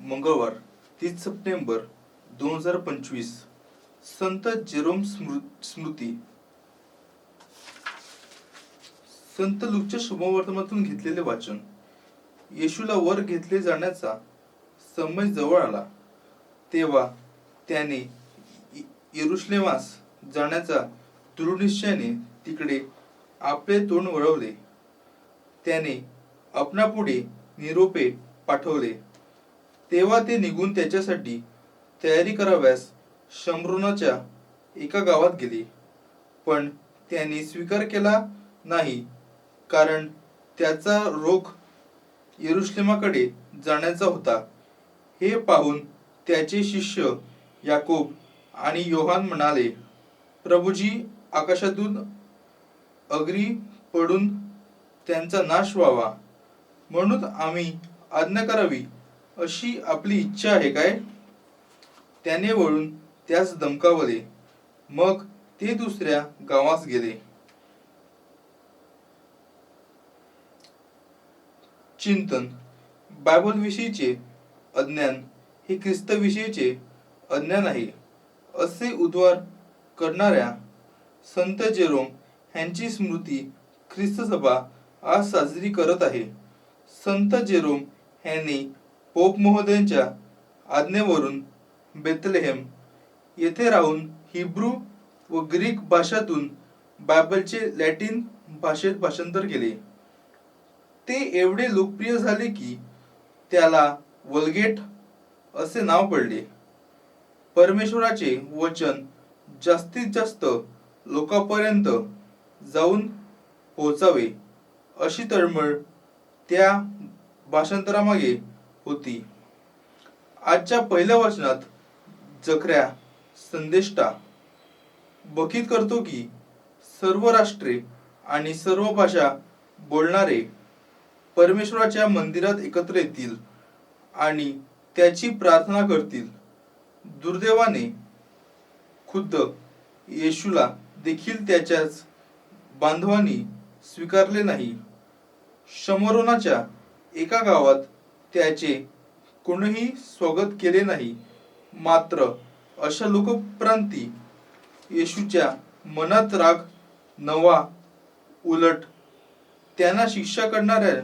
मंगळवार तीस सप्टेंबर दोन हजार पंचवीस संत जेरोम स्मृ स्मृती. संत लुकच्या शुभवर्तमातून घेतलेले वाचन. येशूला वर घेतले जाण्याचा समय जवळ आला. तेव्हा त्याने येरुश्लेमास जाण्याचा दृढनिश्चयाने तिकडे आपले तोंड वळवले. त्याने आपणापुढे निरोपे पाठवले. तेव्हा ते निघून त्याच्यासाठी तयारी कराव्यास शंभरुनाच्या एका गावात गेले. पण त्यांनी स्वीकार केला नाही कारण त्याचा रोख येरुश्लेमाकडे जाण्याचा होता. हे पाहून त्याचे शिष्य याकोब आणि योहान म्हणाले प्रभूजी आकाशातून अग्री पडून त्यांचा नाश व्हावा. म्हणून आम्ही आज्ञा करावी. अशी आपली इच्छा आहे काय? त्याने वळून त्यास धमकावले मग ते दुसऱ्या गावास गेले. चिंतन. बायबल विषयीचे अज्ञान हे ख्रिस्त विषयीचे अज्ञान आहे. असे उद्वार करणाऱ्या संत जेरोम यांची स्मृती ख्रिस्त सभा आज साजरी करत आहे. संत जेरोम यांनी पोप महोदयांच्या आज्ञेवरून बेतलेहेम येथे राहून हिब्रू व ग्रीक भाषातून बायबलचे लॅटिन भाषेत भाषांतर केले. ते एवढे लोकप्रिय झाले की त्याला वलगेट असे नाव पडले. परमेश्वराचे वचन जास्तीत जास्त लोकांपर्यंत जाऊन पोहोचावे अशी तळमळ त्या भाषांतरामागे होती. आजच्या पहिल्या वचनात जखऱ्या संदेष्टा बखीत करतो की सर्व राष्ट्रे आणि सर्व भाषा बोलणारे परमेश्वराच्या मंदिरात एकत्र येतील आणि त्याची प्रार्थना करतील. दुर्दैवाने खुद्द येशूला देखील त्याच्याच बांधवांनी स्वीकारले नाही. शमरोनाच्या एका गावात त्याचे कोणीही स्वागत केले नाही. मात्र अशा लोकप्रांती येशूच्या मनात राग नवा उलट त्यांना शिक्षा करणाऱ्या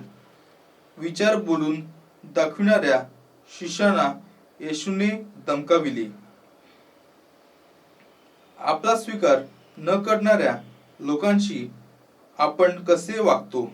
विचार बोलून दाखविणाऱ्या शिष्याना येशूने दमकाविले आपला स्वीकार न करणाऱ्या लोकांशी आपण कसे वागतो?